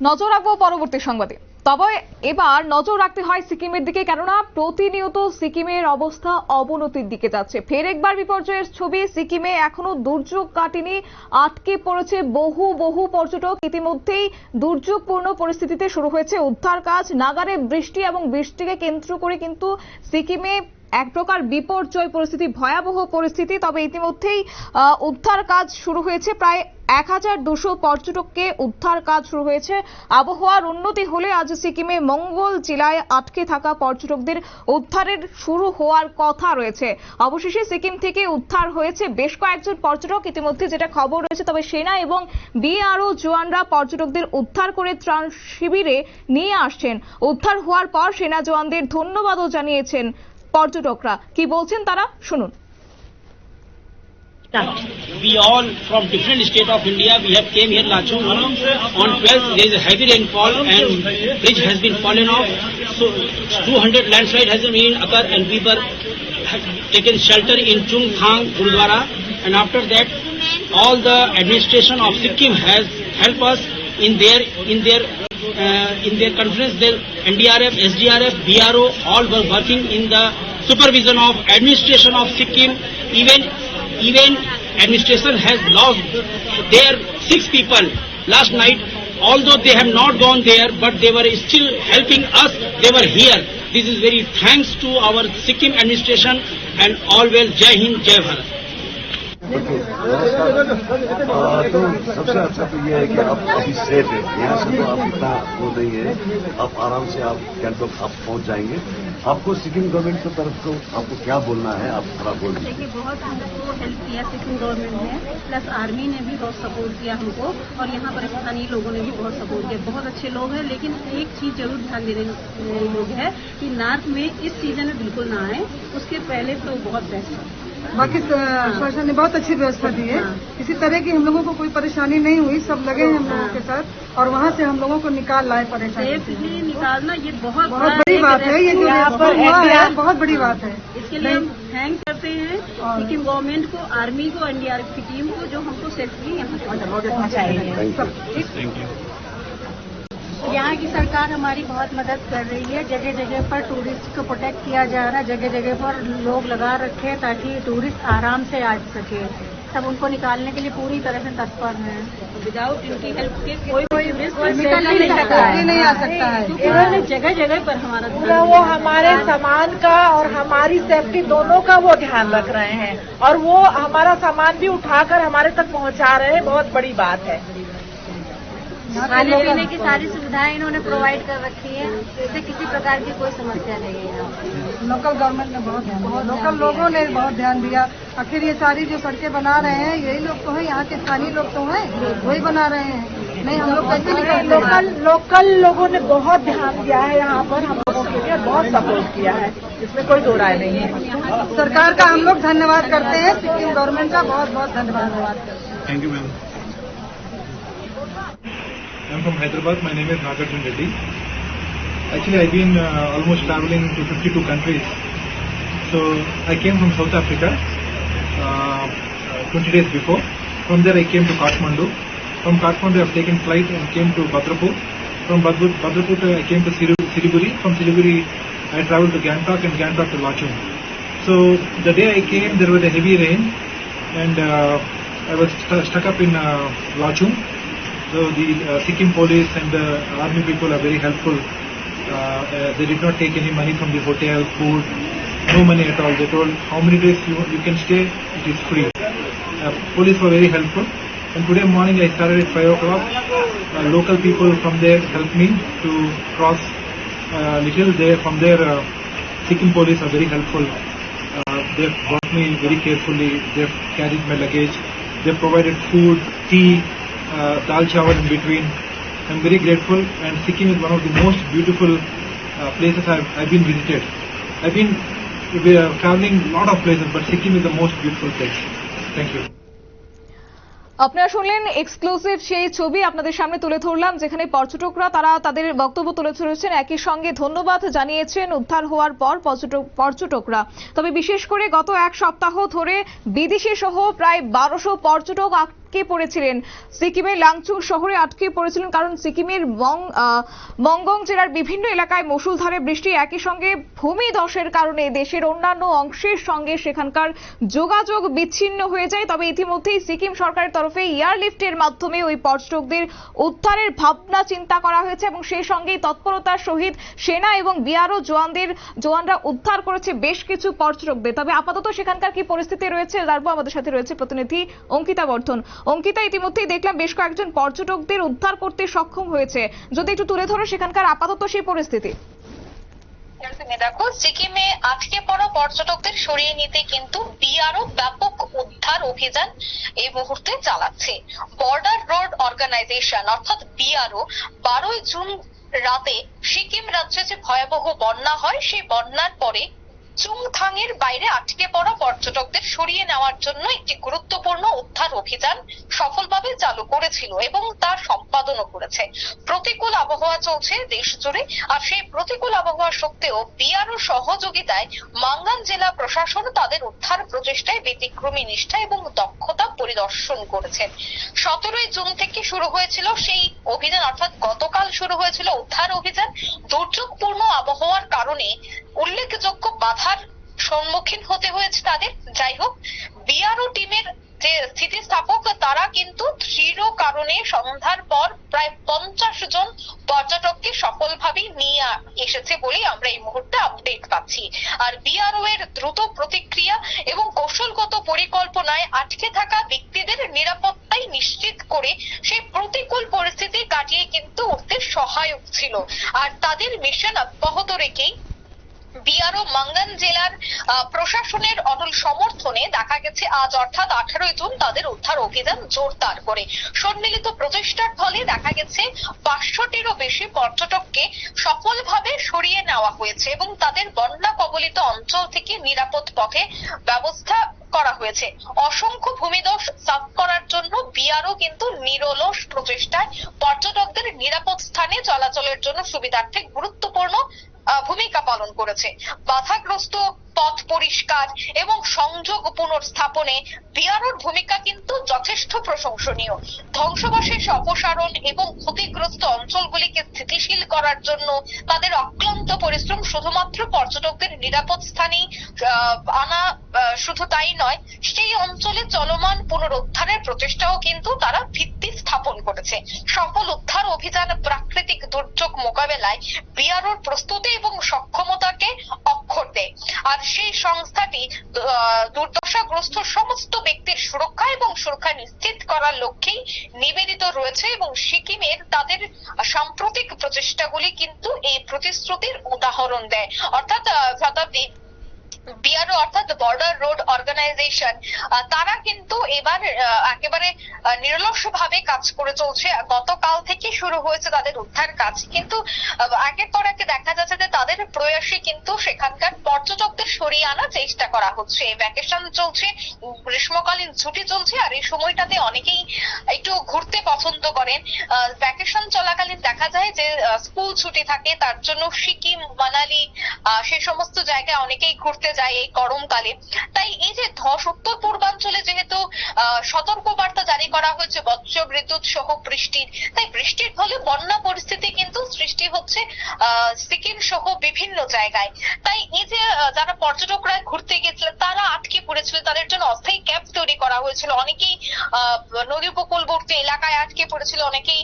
নজর রাখব পরবর্তী সংবাদে। তবে এবার নজর রাখতে হয় সিকিমের দিকে, কেননা প্রতিনিয়ত সিকিমের অবস্থা অবনতির দিকে যাচ্ছে। ফের একবার বিপর্যয়ের ছবি সিকিমে এখনও দুর্যোগ কাটেনি, আটকে পড়েছে বহু বহু পর্যটক। ইতিমধ্যেই দুর্যোগপূর্ণ পরিস্থিতিতে শুরু হয়েছে উদ্ধার কাজ। নাগারে বৃষ্টি এবং বৃষ্টিকে কেন্দ্র করে কিন্তু সিকিমে এক প্রকার বিপর্যয় পরিস্থিতি, ভয়াবহ পরিস্থিতি। তবে ইতিমধ্যেই উদ্ধার কাজ শুরু হয়েছে। প্রায় এক হাজার দুশো পর্যটককে উদ্ধার কাজ শুরু হয়েছে। আবহাওয়ার উন্নতি হলে আজ সিকিমে মঙ্গল জেলায় আটকে থাকা পর্যটকদের উদ্ধারের শুরু হওয়ার কথা রয়েছে। অবশেষে সিকিম থেকে উদ্ধার হয়েছে বেশ কয়েকজন পর্যটক। ইতিমধ্যে যেটা খবর রয়েছে, তবে সেনা এবং বিআরও জওয়ানরা পর্যটকদের উদ্ধার করে ত্রাণ শিবিরে নিয়ে আসছেন। উদ্ধার হওয়ার পর সেনা জওয়ানদের ধন্যবাদও জানিয়েছেন পর্যটকরা কি বলছেন তারা শুনুন we all from different state of India, we have came here Lachung. On 12th, there is a heavy rainfall and bridge has been fallen off. So 200 landslide has been occurred and we were have taken shelter in Chung Thang Gurudwara. And after that, all the administration of Sikkim has helped us in their in their uh, in their conference. Their NDRF, SDRF, BRO, all were working in the supervision of administration of Sikkim. Even even administration has lost their six people last night although they have not gone there but they were still helping us they were here this is very thanks to our sikkim administration and all well jai hind jai bharat आ, तो सबसे अच्छा तो ये है कि आप अभी safe है यहाँ से तो आप इतना वो नहीं है आप आराम से आप गैंगटॉक आप पहुंच जाएंगे आपको सिक्किम गवर्नमेंट की तरफ़ को आपको क्या बोलना है? आप थोड़ा बोल देखिए, बहुत हमको हेल्प किया सिक्किम गवर्नमेंट ने प्लस आर्मी ने भी बहुत सपोर्ट किया हमको, और यहाँ पर स्थानीय लोगों ने भी बहुत सपोर्ट किया। बहुत अच्छे लोग हैं, लेकिन एक चीज़ ज़रूर ध्यान देने लोग है कि नार्थ में इस सीज़न में बिल्कुल ना आए। उसके पहले तो बहुत बेस्ट है बाकी प्रशासन ने बहुत अच्छी व्यवस्था दी है। किसी तरह की हम लोगों को कोई परेशानी नहीं हुई सब लगे हैं हम लोगों के साथ और वहाँ से हम लोगों को निकाल लाए परेशानी। से। निकालना ये बहुत बहुत बड़ी बात है ये जो यहाँ यहाँ पर हुआ है बहुत बड़ी बात है। इसके लिए हम थैंक करते हैं सिक्किम गवर्नमेंट को आर्मी को एनडीआरएफ की टीम को जो हमको सेफली यहाँ पहुँचाएँगे। यहाँ की सरकार हमारी बहुत मदद कर रही है जगह जगह पर टूरिस्ट को प्रोटेक्ट किया जा रहा है जगह जगह पर लोग लगा रखे हैं ताकि टूरिस्ट आराम से आ सके। सब उनको निकालने के लिए पूरी तरह से तत्पर हैं। विदाउट इनकी हेल्प के कोई कोई निकल नहीं सकता है। नहीं आ सकता है इन्होंने जगह जगह पर हमारा पूरा वो हमारे सामान का और हमारी सेफ्टी दोनों का वो ध्यान रख रहे हैं। और वो हमारा सामान भी उठाकर हमारे तक पहुँचा रहे हैं बहुत बड़ी बात है। खाने पीने की सारी सुविधाएँ इन्होंने प्रोवाइड कर रखी है इससे किसी प्रकार की कोई समस्या नहीं है लोकल गवर्नमेंट ने बहुत ध्यान लोकल लोगों ने बहुत ध्यान दिया। आखिर ये सारी जो सड़कें बना रहे हैं यही लोग तो हैं यहाँ के स्थानीय लोग तो हैं वही बना रहे हैं। नहीं हम लोग कैसे निकलते लोकल लोकल लोगों ने बहुत ध्यान दिया है यहाँ पर हम लोगों के लिए बहुत सपोर्ट किया है। इसमें कोई दो राय नहीं है। सरकार का हम लोग धन्यवाद करते हैं सिक्किम गवर्नमेंट का बहुत बहुत धन्यवाद। हैं you, ma'am. I'm from Hyderabad. My name is Nagarjun Reddy. Actually, I've been uh, almost traveling to 52 countries. So I came from South Africa uh, uh, 20 days before. From there, I came to Kathmandu. From Kathmandu, I've taken flight and came to Bhadrapur. From Bhadrapur, I came to Siliguri. From Siliguri, I traveled to Gangtok and Gangtok to Lachung. So the day I came, there was a heavy rain, and uh, I was stu- stuck up in uh, Lachung. So the uh, Sikkim police and the army people are very helpful. Uh, uh, they did not take any money from the hotel, food, no money at all. They told how many days you, you can stay, it is free. Police were very helpful. And today morning I started at 5 o'clock. Uh, local people from there helped me to cross uh, little there. From there, uh, Sikkim police are very helpful. Uh, they've brought me very carefully. They've carried my luggage. They've provided food, tea, uh, dal chawal in between. I'm very grateful. And Sikkim is one of the most beautiful uh, places I've, I've been visited. I've been we are traveling a lot of places, but Sikkim is the most beautiful place. Thank you. আপনারা শুনলেন exclusive সেই ছবি আপনাদের সামনে তুলে ধরলাম যেখানে পর্যটকরা তারা তাদের বক্তব্য তুলে ধরেছেন একই সঙ্গে ধন্যবাদ জানিয়েছেন উদ্ধার হওয়ার পর পর্যটক পর্যটকরা তবে বিশেষ করে গত এক সপ্তাহ ধরে বিদেশি সহ প্রায় বারোশো পর্যটক আটকে পড়েছিলেন। সিকিমের লাংচুং শহরে আটকে পড়েছিলেন কারণ সিকিমের মং আহ, মঙ্গং জেলার বিভিন্ন এলাকায় মুষলধারে বৃষ্টি একই সঙ্গে ভূমি ধসের কারণে দেশের অন্যান্য অংশের সঙ্গে সেখানকার যোগাযোগ বিচ্ছিন্ন হয়ে যায়। তবে ইতিমধ্যেই সিকিম সরকারের তরফে এয়ারলিফটের মাধ্যমে ওই পর্যটকদের উদ্ধারের ভাবনা চিন্তা করা হয়েছে এবং সেই সঙ্গেই তৎপরতার সহিত সেনা এবং বিআরও জওয়ানদের জওয়ানরা উদ্ধার করেছে বেশ কিছু পর্যটকদের। তবে আপাতত সেখানকার কি পরিস্থিতি রয়েছে জানব। আমাদের সাথে রয়েছে প্রতিনিধি অঙ্কিতা বর্ধন। অঙ্কিতা ইতিমধ্যেই দেখলাম বেশ কয়েকজন পর্যটকদের উদ্ধার করতে সক্ষম হয়েছে। যদি একটু তুলে ধরো সেখানকার আপাতত সেই পরিস্থিতি। দেখো, সিকিমে আটকে পড়া পর্যটকদের সরিয়ে নিতে কিন্তু বিআরও ব্যাপক উদ্ধার অভিযান এই মুহূর্তে চালাচ্ছে। বর্ডার রোড অর্গানাইজেশন অর্থাৎ বিআরও, বারোই জুন রাতে সিকিম রাজ্যে যে ভয়াবহ বন্যা হয়, সেই বন্যার পরে চুংথাংয়ের বাইরে আটকে পড়া পর্যটকদের সরিয়ে নেওয়ার জন্য একটি গুরুত্বপূর্ণ উদ্ধার অভিযান সফলভাবে চালু করেছিল এবং তার সম্পাদনও করেছে প্রতিকূল আবহাওয়া চলছে দেশ জুড়ে, আর সেই প্রতিকূল আবহাওয়া সত্ত্বেও বিআরও সহযোগিতায় মাঙ্গান জেলা প্রশাসন তাদের উদ্ধার প্রচেষ্টায় ব্যতিক্রমী নিষ্ঠা এবং দক্ষতা পরিদর্শন করেছেন সতেরোই জুন থেকে শুরু হয়েছিল সেই অভিযান, অর্থাৎ গতকাল শুরু হয়েছিল উদ্ধার অভিযান। দুর্যোগপূর্ণ আবহাওয়ার কারণে উল্লেখযোগ্য বাধার সম্মুখীন হতে হয়েছে তাদের। যাই হোক, বিআরও টিমের যে স্থিতিস্থাপক, তারা কিন্তু দৃঢ় কারণে সন্ধ্যার পর প্রায় পঞ্চাশ জন পর্যটককে সফলভাবে নিয়ে এসেছে বলেই আমরা এই মুহূর্তে আপডেট পাচ্ছি। আর বিআরও এর দ্রুত প্রতিক্রিয়া এবং কৌশলগত পরিকল্পনায় আটকে থাকা ব্যক্তিদের নিরাপত্তাই নিশ্চিত করে সেই প্রতিকূল পরিস্থিতি কাটিয়ে কিন্তু উঠতে সহায়ক ছিল। আর তাদের মিশন অব্যাহত রেখেই বিআরও মাঙ্গান জেলার প্রশাসনের অটল সমর্থনে দেখা গেছে আজ অর্থাৎ আঠারোই জুন তাদের উদ্ধার অভিযান জোরদার করে। সম্মিলিত প্রচেষ্টার ফলে দেখা গেছে পাঁচশোটিরও বেশি পর্যটককে সফলভাবে সরিয়ে নেওয়া হয়েছে এবং তাদের বন্যা কবলিত অঞ্চল থেকে নিরাপদ পথে ব্যবস্থা করা হয়েছে। অসংখ্য ভূমিধস সাফ করার জন্য বিআরও কিন্তু নিরলস প্রচেষ্টায় পর্যটকদের নিরাপদ স্থানে চলাচলের জন্য সুবিধার্থে গুরুত্বপূর্ণ ভূমিকা পালন করেছে। বাধাগ্রস্ত পথ পরিষ্কার এবং সংযোগ পুনর্স্থাপনে বিআরওর ভূমিকা কিন্তু যথেষ্ট প্রশংসনীয়। ধ্বংসবাসের অপসারণ এবং ক্ষতিগ্রস্ত অঞ্চলগুলিকে স্থিতিশীল করার জন্য তাদের অক্লান্ত পরিশ্রম শুধুমাত্র পর্যটকদের নিরাপদ স্থানেই আহ, আনা শুধু তাই নয় সেই অঞ্চলে চলমান পুনরুদ্ধারের প্রচেষ্টাও কিন্তু তারা ভিত্তি স্থাপন করেছে। সফল উদ্ধার অভিযান প্রাকৃতিক দুর্যোগ মোকাবেলায় বিআরওর প্রস্তুতি এবং সক্ষমতাকে অক্ষর দেয়। আর সেই সংস্থাটি দুর্দশাগ্রস্ত সমস্ত ব্যক্তির সুরক্ষা এবং সুরক্ষা নিশ্চিত করার লক্ষ্যেই নিবেদিত রয়েছে এবং সিকিমের তাদের সাম্প্রতিক প্রচেষ্টাগুলি কিন্তু এই প্রতিশ্রুতির উদাহরণ দেয়। অর্থাৎ শতাব্দী বিআরও অর্থাৎ বর্ডার রোড অর্গানাইজেশন তারা কিন্তু এবার একেবারে নিরলস ভাবে কাজ করে চলছে। গতকাল থেকে শুরু হয়েছে তাদের উদ্ধার কাজ। কিন্তু একের পর এক দেখা যাচ্ছে যে তাদের প্রয়াসে কিন্তু সেখানকার পর্যটকদের সরিয়ে আনার চেষ্টা করা হচ্ছে। ভ্যাকেশন চলছে, গ্রীষ্মকালীন ছুটি চলছে, আর এই সময়টাতে অনেকেই একটু ঘুরতে পছন্দ করেন। ভ্যাকেশন চলাকালীন দেখা যায় যে স্কুল ছুটি থাকে, তার জন্য সিকিম, মানালি সেই সমস্ত জায়গায় অনেকেই ঘুরতে যায় এই গরমকালে। তাই এই যে ধস উত্তর পূর্বাঞ্চলে যেহেতু আহ, সতর্কবার্তা জারি করা হয়েছে বজ্র বিদ্যুৎ সহ বৃষ্টির তাই বৃষ্টির ফলে বন্যা পরিস্থিতি কিন্তু সৃষ্টি হচ্ছে সিকিম সহ বিভিন্ন জায়গায়। তাই এই যে যারা পর্যটকরা ঘুরতে গেছিলেন তারা আটকে পড়েছিল তাদের জন্য অস্থায়ী ক্যাম্প তৈরি করা হয়েছিল। অনেকেই নদী উপকূলবর্তী এলাকায় আটকে পড়েছিল অনেকেই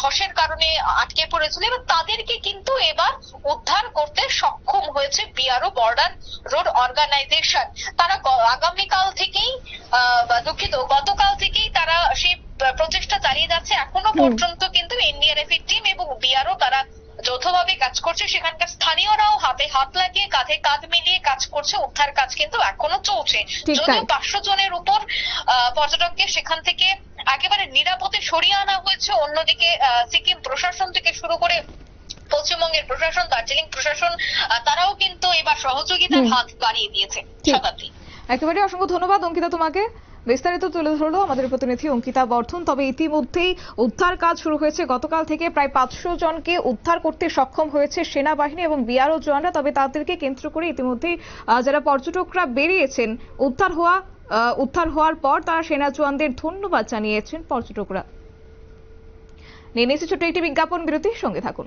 ধসের কারণে আটকে পড়েছিল। এবং তাদেরকে কিন্তু এবার উদ্ধার করতে সক্ষম হয়েছে বিআরও বর্ডার রোড অর্গানাইজেশন তারা আগামীকাল থেকেই দুঃখিত গতকাল থেকেই তারা সেই প্রচেষ্টা চালিয়ে যাচ্ছে। এখনও পর্যন্ত কিন্তু এনডিআরএফ এর টিম এবং বিআরও তারা যৌথভাবে কাজ করছে। সেখানকার স্থানীয়রাও হাতে হাত লাগিয়ে কাঁধে কাঁধ মিলিয়ে কাজ করছে। উদ্ধার কাজ কিন্তু এখনও চলছে। যদিও পাঁচশো জনের উপর আহ, পর্যটককে সেখান থেকে একেবারে নিরাপদে সরিয়ে আনা হয়েছে। অন্যদিকে সিকিম প্রশাসন থেকে শুরু করে পশ্চিমবঙ্গের প্রশাসন দার্জিলিং প্রশাসন তারাও কিন্তু এবার সহযোগিতার হাত বাড়িয়ে দিয়েছে শতাব্দী। একেবারে অসংখ্য ধন্যবাদ অঙ্কিতা তোমাকে। বিস্তারিত তুলে ধরলো আমাদের প্রতিনিধি অঙ্কিতা বর্ধন। তবে ইতিমধ্যেই উদ্ধার কাজ শুরু হয়েছে। গতকাল থেকে প্রায় পাঁচশো জনকে উদ্ধার করতে সক্ষম হয়েছে সেনাবাহিনী এবং বিআরও জওয়ানরা। তবে তাদেরকে কেন্দ্র করে ইতিমধ্যেই যারা পর্যটকরা বেরিয়েছেন উদ্ধার হওয়া উদ্ধার হওয়ার পর তারা সেনা জওয়ানদের ধন্যবাদ জানিয়েছেন পর্যটকরা। নিয়ে নিয়েছে ছোট্ট একটি বিজ্ঞাপন বিরতির সঙ্গে থাকুন।